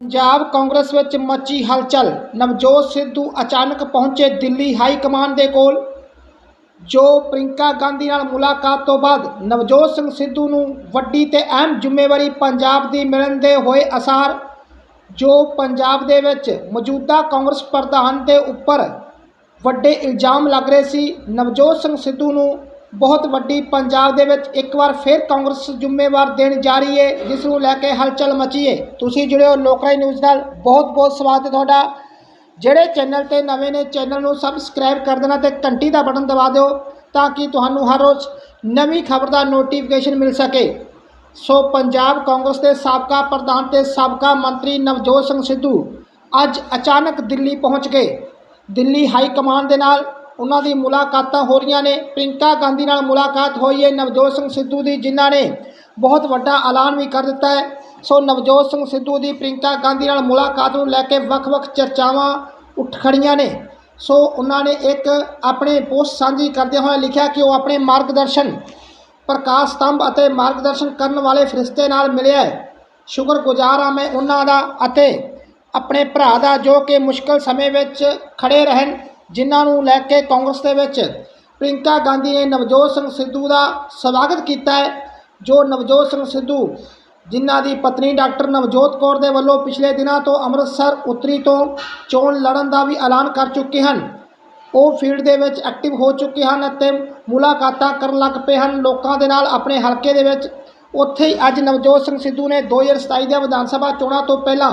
ਪੰਜਾਬ ਕਾਂਗਰਸ ਵਿੱਚ ਮੱਚੀ ਹਲਚਲ। ਨਵਜੋਤ ਸਿੱਧੂ ਅਚਾਨਕ ਪਹੁੰਚੇ ਦਿੱਲੀ ਹਾਈ ਕਮਾਨ ਦੇ ਕੋਲ। ਜੋ ਪ੍ਰਿੰਕਾ ਗਾਂਧੀ ਨਾਲ ਮੁਲਾਕਾਤ ਤੋਂ ਬਾਅਦ ਨਵਜੋਤ ਸਿੰਘ ਸਿੱਧੂ ਨੂੰ ਵੱਡੀ ਤੇ ਅਹਿਮ ਜ਼ਿੰਮੇਵਾਰੀ ਪੰਜਾਬ ਦੀ ਮਿਲਣ ਦੇ ਹੋਏ ਅਸਾਰ, ਜੋ ਪੰਜਾਬ ਦੇ ਵਿੱਚ ਮੌਜੂਦਾ ਕਾਂਗਰਸ ਪ੍ਰਧਾਨ ਦੇ ਉੱਪਰ ਵੱਡੇ ਇਲਜ਼ਾਮ ਲੱਗ ਰਹੇ ਸੀ, ਨਵਜੋਤ ਸਿੰਘ ਸਿੱਧੂ ਨੂੰ ਬਹੁਤ ਵੱਡੀ ਪੰਜਾਬ ਦੇ ਵਿੱਚ ਇੱਕ ਵਾਰ ਫਿਰ ਕਾਂਗਰਸ ਜ਼ਿੰਮੇਵਾਰ ਦੇਣ ਜਾ ਰਹੀ ਹੈ ਜਿਸ ਨੂੰ ਲੈ ਕੇ ਹਲਚਲ ਮਚੀ ਹੈ ਤੁਸੀਂ ਜੁੜਿਓ ਹੋ ਨਿਊਜ਼ ਨਾਲ। ਬਹੁਤ ਬਹੁਤ ਸਵਾਗਤ ਹੈ ਤੁਹਾਡਾ। ਜਿਹੜੇ ਚੈਨਲ ਤੇ ਨਵੇਂ ਨੇ, ਚੈਨਲ ਨੂੰ ਸਬਸਕ੍ਰਾਈਬ ਕਰ ਦੇਣਾ ਤੇ ਘੰਟੀ ਦਾ ਬਟਨ ਦਬਾ ਦਿਓ, ਤਾਂ ਕਿ ਤੁਹਾਨੂੰ ਹਰ ਰੋਜ਼ ਨਵੀਂ ਖਬਰ ਦਾ ਨੋਟੀਫਿਕੇਸ਼ਨ ਮਿਲ ਸਕੇ। ਸੋ ਪੰਜਾਬ ਕਾਂਗਰਸ ਦੇ ਸਾਬਕਾ ਪ੍ਰਧਾਨ ਤੇ ਸਾਬਕਾ ਮੰਤਰੀ ਨਵਜੋਤ ਸਿੰਘ ਸਿੱਧੂ ਅੱਜ ਅਚਾਨਕ ਦਿੱਲੀ ਪਹੁੰਚ ਗਏ। ਦਿੱਲੀ ਹਾਈ ਕਮਾਂਡ ਦੇ ਨਾਲ ਉਹਨਾਂ ਦੀ ਮੁਲਾਕਾਤਾਂ ਹੋ ਰਹੀਆਂ ਨੇ। ਪ੍ਰਿੰਕਾ ਗਾਂਧੀ ਨਾਲ ਮੁਲਾਕਾਤ ਹੋਈ ਹੈ ਨਵਜੋਤ ਸਿੰਘ ਸਿੱਧੂ ਦੀ, ਜਿਨ੍ਹਾਂ ਨੇ ਬਹੁਤ ਵੱਡਾ ਐਲਾਨ ਵੀ ਕਰ ਦਿੱਤਾ ਹੈ। ਸੋ ਨਵਜੋਤ ਸਿੰਘ ਸਿੱਧੂ ਦੀ ਪ੍ਰਿੰਕਾ ਗਾਂਧੀ ਨਾਲ ਮੁਲਾਕਾਤ ਨੂੰ ਲੈ ਕੇ ਵੱਖ-ਵੱਖ ਚਰਚਾਵਾਂ ਉੱਠ ਖੜੀਆਂ ਨੇ। ਸੋ ਉਹਨਾਂ ਨੇ ਇੱਕ ਆਪਣੇ ਪੋਸਟ ਸਾਂਝੀ ਕਰਦੇ ਹੋਏ ਲਿਖਿਆ ਕਿ ਉਹ ਆਪਣੇ ਮਾਰਗਦਰਸ਼ਨ, ਪ੍ਰਕਾਸ਼ ਸਤੰਭ ਅਤੇ ਮਾਰਗਦਰਸ਼ਨ ਕਰਨ ਵਾਲੇ ਫਰਿਸ਼ਤੇ ਨਾਲ ਮਿਲਿਆ ਹੈ। ਸ਼ੁਕਰਗੁਜ਼ਾਰ ਹਾਂ ਮੈਂ ਉਹਨਾਂ ਦਾ ਅਤੇ ਆਪਣੇ ਭਰਾ ਦਾ ਜੋ ਕਿ ਮੁਸ਼ਕਲ ਸਮੇਂ ਵਿੱਚ ਖੜੇ ਰਹਿਣ। ਜਿਨ੍ਹਾਂ ਨੂੰ ਲੈ ਕੇ ਕਾਂਗਰਸ ਦੇ ਵਿੱਚ ਪ੍ਰਿੰਕਾ ਗਾਂਧੀ ਨੇ ਨਵਜੋਤ ਸਿੰਘ ਸਿੱਧੂ ਦਾ ਸਵਾਗਤ ਕੀਤਾ ਹੈ, ਜੋ ਨਵਜੋਤ ਸਿੰਘ ਸਿੱਧੂ ਜਿਨ੍ਹਾਂ ਦੀ ਪਤਨੀ ਡਾਕਟਰ ਨਵਜੋਤ ਕੌਰ ਦੇ ਵੱਲੋਂ ਪਿਛਲੇ ਦਿਨਾਂ ਤੋਂ ਅੰਮ੍ਰਿਤਸਰ ਉੱਤਰੀ ਤੋਂ ਚੋਣ ਲੜਨ ਦਾ ਵੀ ਐਲਾਨ ਕਰ ਚੁੱਕੇ ਹਨ। ਉਹ ਫੀਲਡ ਦੇ ਵਿੱਚ ਐਕਟਿਵ ਹੋ ਚੁੱਕੇ ਹਨ ਅਤੇ ਮੁਲਾਕਾਤਾਂ ਕਰਨ ਲੱਗ ਪਏ ਹਨ। ਲੋਕਾਂ ਦੇ ਨਾਲ ਆਪਣੇ ਹਲਕੇ ਦੇ ਵਿੱਚ ਉੱਥੇ ਹੀ ਅੱਜ ਨਵਜੋਤ ਸਿੰਘ ਸਿੱਧੂ ਨੇ 2027 ਦੀਆਂ ਵਿਧਾਨ ਸਭਾ ਚੋਣਾਂ ਤੋਂ ਪਹਿਲਾਂ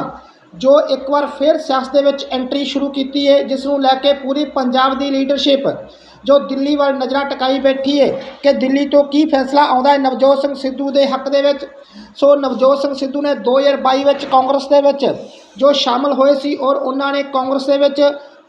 ਜੋ ਇੱਕ ਵਾਰ ਫਿਰ ਸਿਆਸਤ ਦੇ ਵਿੱਚ ਐਂਟਰੀ ਸ਼ੁਰੂ ਕੀਤੀ ਹੈ ਜਿਸ ਨੂੰ ਲੈ ਕੇ ਪੂਰੀ ਪੰਜਾਬ ਦੀ ਲੀਡਰਸ਼ਿਪ ਜੋ ਦਿੱਲੀ ਵੱਲ ਨਜ਼ਰਾਂ ਟਿਕਾਈ ਬੈਠੀ ਹੈ ਕਿ ਦਿੱਲੀ ਤੋਂ ਕੀ ਫੈਸਲਾ ਆਉਂਦਾ ਹੈ ਨਵਜੋਤ ਸਿੰਘ ਸਿੱਧੂ ਦੇ ਹੱਕ ਦੇ ਵਿੱਚ। ਸੋ ਨਵਜੋਤ ਸਿੰਘ ਸਿੱਧੂ ਨੇ 2022 ਵਿੱਚ ਕਾਂਗਰਸ ਦੇ ਵਿੱਚ ਜੋ ਸ਼ਾਮਲ ਹੋਏ ਸੀ ਔਰ ਉਹਨਾਂ ਨੇ ਕਾਂਗਰਸ ਦੇ ਵਿੱਚ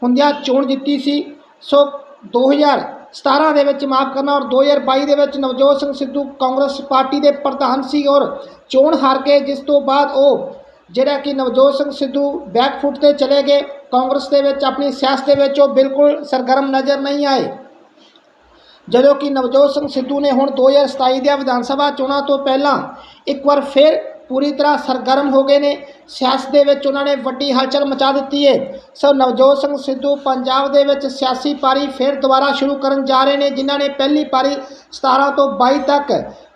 ਹੁੰਦਿਆਂ ਚੋਣ ਜਿੱਤੀ ਸੀ। ਸੋ 2017 ਦੇ ਵਿੱਚ ਮਾਫ ਕਰਨਾ ਔਰ 2022 ਦੇ ਵਿੱਚ ਨਵਜੋਤ ਸਿੰਘ ਸਿੱਧੂ ਕਾਂਗਰਸ ਪਾਰਟੀ ਦੇ ਪ੍ਰਧਾਨ ਸੀ ਔਰ ਚੋਣ ਹਾਰ ਕੇ ਜਿਸ ਤੋਂ ਬਾਅਦ ਉਹ ਜਿਹੜਾ ਕਿ ਨਵਜੋਤ ਸਿੰਘ ਸਿੱਧੂ ਬੈਕਫੁੱਟ ਤੇ ਚਲੇ ਗਏ, ਕਾਂਗਰਸ ਦੇ ਵਿੱਚ ਆਪਣੀ ਸਿਆਸਤ ਦੇ ਵਿੱਚ ਉਹ ਬਿਲਕੁਲ ਸਰਗਰਮ ਨਜ਼ਰ ਨਹੀਂ ਆਏ। ਜਦੋਂ ਕਿ ਨਵਜੋਤ ਸਿੰਘ ਸਿੱਧੂ ਨੇ ਹੁਣ 2027 ਦੀਆਂ ਵਿਧਾਨ ਸਭਾ ਚੋਣਾਂ ਤੋਂ ਪਹਿਲਾਂ ਇੱਕ ਵਾਰ ਫਿਰ ਪੂਰੀ ਤਰ੍ਹਾਂ ਸਰਗਰਮ ਹੋ ਗਏ ਨੇ, ਸਿਆਸਤ ਦੇ ਵਿੱਚ ਉਹਨਾਂ ਨੇ ਵੱਡੀ ਹਲਚਲ ਮਚਾ ਦਿੱਤੀ ਹੈ ਸੋ ਨਵਜੋਤ ਸਿੰਘ ਸਿੱਧੂ ਪੰਜਾਬ ਦੇ ਵਿੱਚ ਸਿਆਸੀ ਪਾਰੀ ਫਿਰ ਦੁਬਾਰਾ ਸ਼ੁਰੂ ਕਰਨ ਜਾ ਰਹੇ ਨੇ, ਜਿਨ੍ਹਾਂ ਨੇ ਪਹਿਲੀ ਪਾਰੀ 17 ਤੋਂ 22 ਤੱਕ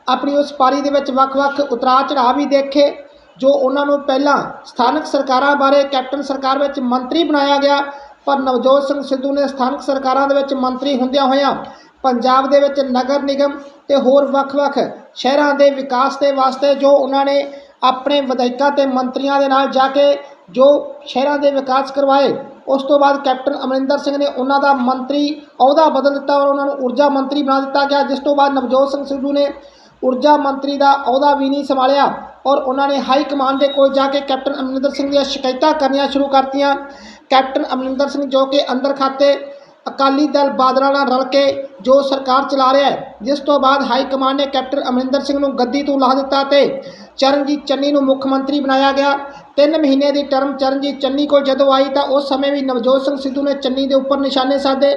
ਆਪਣੀ ਉਸ ਪਾਰੀ ਦੇ ਵਿੱਚ ਵੱਖ-ਵੱਖ ਉਤਰਾਅ ਚੜਾਅ ਵੀ ਦੇਖੇ। ਜੋ ਉਹਨਾਂ ਨੂੰ ਪਹਿਲਾਂ ਸਥਾਨਕ ਸਰਕਾਰਾਂ ਬਾਰੇ ਕੈਪਟਨ ਸਰਕਾਰ ਵਿੱਚ ਮੰਤਰੀ ਬਣਾਇਆ ਗਿਆ, ਪਰ ਨਵਜੋਤ ਸਿੰਘ ਸਿੱਧੂ ਨੇ ਸਥਾਨਕ ਸਰਕਾਰਾਂ ਦੇ ਵਿੱਚ ਮੰਤਰੀ ਹੁੰਦਿਆਂ ਹੋਇਆਂ ਪੰਜਾਬ ਦੇ ਵਿੱਚ ਨਗਰ ਨਿਗਮ ਤੇ ਹੋਰ ਵੱਖ-ਵੱਖ ਸ਼ਹਿਰਾਂ ਦੇ ਵਿਕਾਸ ਦੇ ਵਾਸਤੇ ਜੋ ਉਹਨਾਂ ਨੇ ਆਪਣੇ ਵਿਧਾਇਕਾਂ ਤੇ ਮੰਤਰੀਆਂ ਦੇ ਨਾਲ ਜਾ ਕੇ ਜੋ ਸ਼ਹਿਰਾਂ ਦੇ ਵਿਕਾਸ ਕਰਵਾਏ, ਉਸ ਤੋਂ ਬਾਅਦ ਕੈਪਟਨ ਅਮਰਿੰਦਰ ਸਿੰਘ ਨੇ ਉਹਨਾਂ ਦਾ ਮੰਤਰੀ ਅਹੁਦਾ ਬਦਲ ਦਿੱਤਾ ਔਰ ਉਹਨਾਂ ਨੂੰ ਊਰਜਾ ਮੰਤਰੀ ਬਣਾ ਦਿੱਤਾ ਗਿਆ, ਜਿਸ ਤੋਂ ਬਾਅਦ ਨਵਜੋਤ ਸਿੰਘ ਸਿੱਧੂ ਨੇ ਊਰਜਾ ਮੰਤਰੀ ਦਾ ਅਹੁਦਾ ਵੀ ਨਹੀਂ ਸੰਭਾਲਿਆ ਔਰ ਉਹਨਾਂ ਨੇ ਹਾਈ ਕਮਾਂਡ ਦੇ ਕੋਲ ਜਾ ਕੇ ਕੈਪਟਨ ਅਮਰਿੰਦਰ ਸਿੰਘ ਦੀਆਂ ਸ਼ਿਕਾਇਤਾਂ ਕਰਨੀਆਂ ਸ਼ੁਰੂ ਕਰਤੀਆਂ। ਕੈਪਟਨ ਅਮਰਿੰਦਰ ਸਿੰਘ ਜੋ ਕਿ ਅੰਦਰ ਖਾਤੇ ਅਕਾਲੀ ਦਲ ਬਾਦਲਾਂ ਨਾਲ ਰਲ ਕੇ ਜੋ ਸਰਕਾਰ ਚਲਾ ਰਿਹਾ ਹੈ, ਜਿਸ ਤੋਂ ਬਾਅਦ ਹਾਈ ਕਮਾਂਡ ਨੇ ਕੈਪਟਨ ਅਮਰਿੰਦਰ ਸਿੰਘ ਨੂੰ ਗੱਦੀ ਤੋਂ ਲਾਹ ਦਿੱਤਾ ਤੇ ਚਰਨਜੀਤ ਚੰਨੀ ਨੂੰ ਮੁੱਖ ਮੰਤਰੀ ਬਣਾਇਆ ਗਿਆ। ਤਿੰਨ ਮਹੀਨੇ ਦੀ ਟਰਮ ਚਰਨਜੀਤ ਚੰਨੀ ਕੋਲ ਜਦੋਂ ਆਈ ਤਾਂ ਉਸ ਸਮੇਂ ਵੀ ਨਵਜੋਤ ਸਿੰਘ ਸਿੱਧੂ ਨੇ ਚੰਨੀ ਦੇ ਉੱਪਰ ਨਿਸ਼ਾਨੇ ਸਾਧੇ।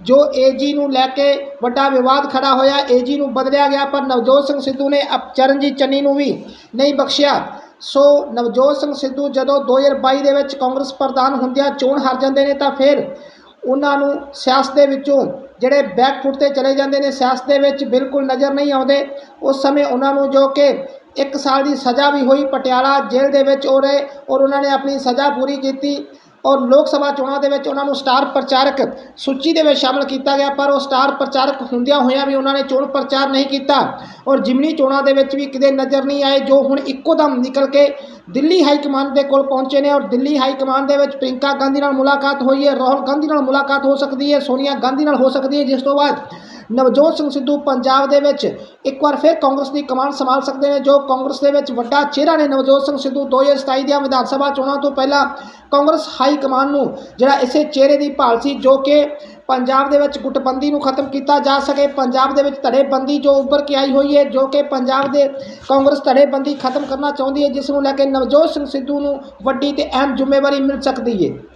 ਜੋ ਏਜੀ ਨੂੰ ਲੈ ਕੇ ਵੱਡਾ ਵਿਵਾਦ ਖੜਾ ਹੋਇਆ ਏਜੀ ਨੂੰ ਬਦਲਿਆ ਗਿਆ, ਪਰ ਨਵਜੋਤ ਸਿੰਘ ਸਿੱਧੂ ਨੇ ਅਪ, ਚਰਨਜੀਤ ਚੰਨੀ ਨੂੰ ਵੀ ਨਹੀਂ ਬਖਸ਼ਿਆ। ਸੋ ਨਵਜੋਤ ਸਿੰਘ ਸਿੱਧੂ ਜਦੋਂ 2022 ਦੇ ਵਿੱਚ ਕਾਂਗਰਸ ਪ੍ਰਧਾਨ ਹੁੰਦਿਆਂ ਚੋਣ ਹਾਰ ਜਾਂਦੇ ਨੇ, ਤਾਂ ਫਿਰ ਉਹਨਾਂ ਨੂੰ ਸਿਆਸਤ ਦੇ ਵਿੱਚੋਂ ਜਿਹੜੇ ਬੈਕਫੁੱਟ ਤੇ ਚਲੇ ਜਾਂਦੇ ਨੇ, ਸਿਆਸਤ ਦੇ ਵਿੱਚ ਬਿਲਕੁਲ ਨਜ਼ਰ ਨਹੀਂ ਆਉਂਦੇ। ਉਸ ਸਮੇਂ ਉਹਨਾਂ ਨੂੰ ਜੋ ਕਿ ਇੱਕ ਸਾਲ ਦੀ ਸਜ਼ਾ ਵੀ ਹੋਈ, ਪਟਿਆਲਾ ਜੇਲ੍ਹ ਦੇ ਵਿੱਚ ਉਹ ਰਹੇ ਔਰ ਉਹਨਾਂ ਨੇ ਆਪਣੀ ਸਜ਼ਾ ਪੂਰੀ ਕੀਤੀ। ਔਰ ਲੋਕ ਸਭਾ ਚੋਣਾਂ ਦੇ ਵਿੱਚ ਉਹਨਾਂ ਨੂੰ ਸਟਾਰ ਪ੍ਰਚਾਰਕ ਸੂਚੀ ਦੇ ਵਿੱਚ ਸ਼ਾਮਲ ਕੀਤਾ ਗਿਆ, ਪਰ ਉਹ ਸਟਾਰ ਪ੍ਰਚਾਰਕ ਹੁੰਦਿਆਂ ਹੋਇਆਂ ਵੀ ਉਹਨਾਂ ਨੇ ਚੋਣ ਪ੍ਰਚਾਰ ਨਹੀਂ ਕੀਤਾ। ਔਰ ਜਿਮਨੀ ਚੋਣਾਂ ਦੇ ਵਿੱਚ ਵੀ ਕਿਤੇ ਨਜ਼ਰ ਨਹੀਂ ਆਏ, ਜੋ ਹੁਣ ਇੱਕੋ ਦਮ ਨਿਕਲ ਕੇ ਦਿੱਲੀ ਹਾਈ ਕਮਾਂਡ ਦੇ ਕੋਲ ਪਹੁੰਚੇ ਨੇ ਔਰ ਦਿੱਲੀ ਹਾਈ ਕਮਾਂਡ ਦੇ ਵਿੱਚ ਪ੍ਰਿੰਕਾ ਗਾਂਧੀ ਨਾਲ ਮੁਲਾਕਾਤ ਹੋਈ ਹੈ। ਰਾਹੁਲ ਗਾਂਧੀ ਨਾਲ ਮੁਲਾਕਾਤ ਹੋ ਸਕਦੀ ਹੈ, ਸੋਨੀਆ ਗਾਂਧੀ ਨਾਲ ਹੋ ਸਕਦੀ ਹੈ। ਜਿਸ ਤੋਂ ਬਾਅਦ ਨਵਜੋਤ ਸਿੰਘ ਸਿੱਧੂ ਪੰਜਾਬ ਦੇ ਵਿੱਚ ਇੱਕ ਵਾਰ ਫਿਰ ਕਾਂਗਰਸ ਦੀ ਕਮਾਨ ਸੰਭਾਲ ਸਕਦੇ ਨੇ, ਜੋ ਕਾਂਗਰਸ ਦੇ ਵਿੱਚ ਵੱਡਾ ਚਿਹਰਾ ਨੇ ਨਵਜੋਤ ਸਿੰਘ ਸਿੱਧੂ 2027 ਦੀਆਂ ਵਿਧਾਨ ਸਭਾ ਚੋਣਾਂ ਤੋਂ ਪਹਿਲਾਂ ਕਾਂਗਰਸ ਹਾਈ ਕਮਾਨ ਨੂੰ ਜਿਹੜਾ ਇਸੇ ਚਿਹਰੇ ਦੀ ਭਾਲ ਸੀ, ਜੋ ਕਿ ਪੰਜਾਬ ਦੇ ਵਿੱਚ ਗੁੱਟਬੰਦੀ ਨੂੰ ਖਤਮ ਕੀਤਾ ਜਾ ਸਕੇ। ਪੰਜਾਬ ਦੇ ਵਿੱਚ ਧੜੇਬੰਦੀ ਜੋ ਉੱਭਰ ਕੇ ਆਈ ਹੋਈ ਹੈ, ਜੋ ਕਿ ਪੰਜਾਬ ਦੇ ਕਾਂਗਰਸ ਧੜੇਬੰਦੀ ਖਤਮ ਕਰਨਾ ਚਾਹੁੰਦੀ ਹੈ, ਜਿਸ ਨੂੰ ਲੈ ਕੇ ਨਵਜੋਤ ਸਿੰਘ ਸਿੱਧੂ ਨੂੰ ਵੱਡੀ ਤੇ ਅਹਿਮ ਜ਼ਿੰਮੇਵਾਰੀ ਮਿਲ ਸਕਦੀ ਹੈ।